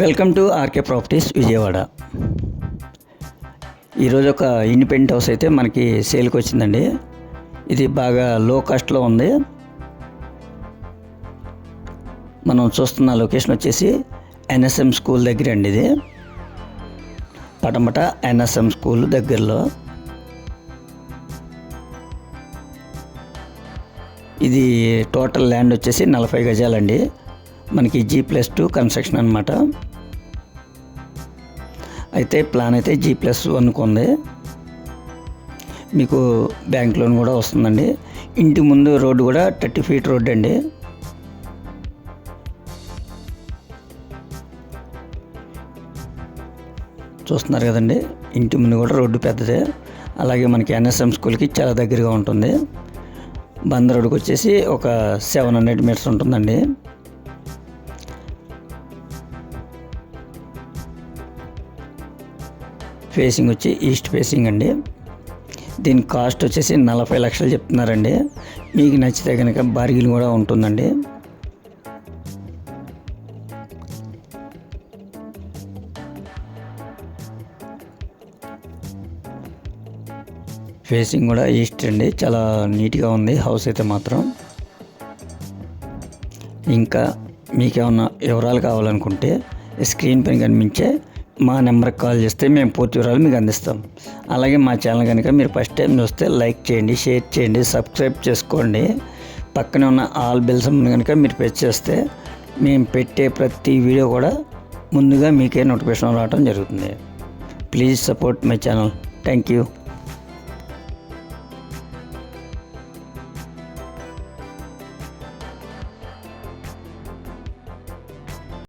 Welcome to RK properties Vijayawada. ఈరోజు ఒక independent house అయితే మనకి సేల్కి వచ్చిందండి. ఇది బాగా లో కాస్ట్లో ఉంది. మనం చూస్తున్న లొకేషన్ వచ్చేసి ఎన్ఎస్ఎం స్కూల్ దగ్గర అండి ఇది. పటమట ఎన్ఎస్ఎం స్కూల్ దగ్గరలో. ఇది టోటల్ ల్యాండ్ వచ్చేసి నలభై గజాలండి. మనకి జీ ప్లస్ టూ కన్స్ట్రక్షన్ అనమాట అయితే ప్లాన్ అయితే జీ ప్లస్ వన్కు ఉంది మీకు బ్యాంక్ లోన్ కూడా వస్తుందండి. ఇంటి ముందు రోడ్డు కూడా థర్టీ ఫీట్ రోడ్ అండి. చూస్తున్నారు కదండి ఇంటి ముందు కూడా రోడ్డు పెద్దదే. అలాగే మనకి ఎన్ఎస్ఎం స్కూల్కి చాలా దగ్గరగా ఉంటుంది. బంద్ రోడ్డుకి వచ్చేసి ఒక సెవెన్ హండ్రెడ్ మీటర్స్ ఉంటుందండి. ఫేసింగ్ వచ్చి ఈస్ట్ ఫేసింగ్ అండి. దీని కాస్ట్ వచ్చేసి నలభై లక్షలు చెప్తున్నారండి. మీకు నచ్చితే కనుక బార్గిన్ కూడా ఉంటుందండి. ఫేసింగ్ కూడా ఈస్ట్ అండి. చాలా నీట్గా ఉంది. హౌస్ అయితే మాత్రం. ఇంకా మీకేమన్నా వివరాలు కావాలనుకుంటే స్క్రీన్ పైన కనిపించే మా నెంబర్కి కాల్ చేస్తే మేము పూర్తి వివరాలు మీకు అందిస్తాం. అలాగే మా ఛానల్ కనుక మీరు ఫస్ట్ టైం చూస్తే లైక్ చేయండి షేర్ చేయండి సబ్స్క్రైబ్ చేసుకోండి. పక్కనే ఉన్న ఆల్ బెల్స్ కనుక మీరు ప్రెస్ చేస్తే మేము పెట్టే ప్రతి వీడియో కూడా ముందుగా మీకే నోటిఫికేషన్ రావడం జరుగుతుంది. Please support my channel. Thank you.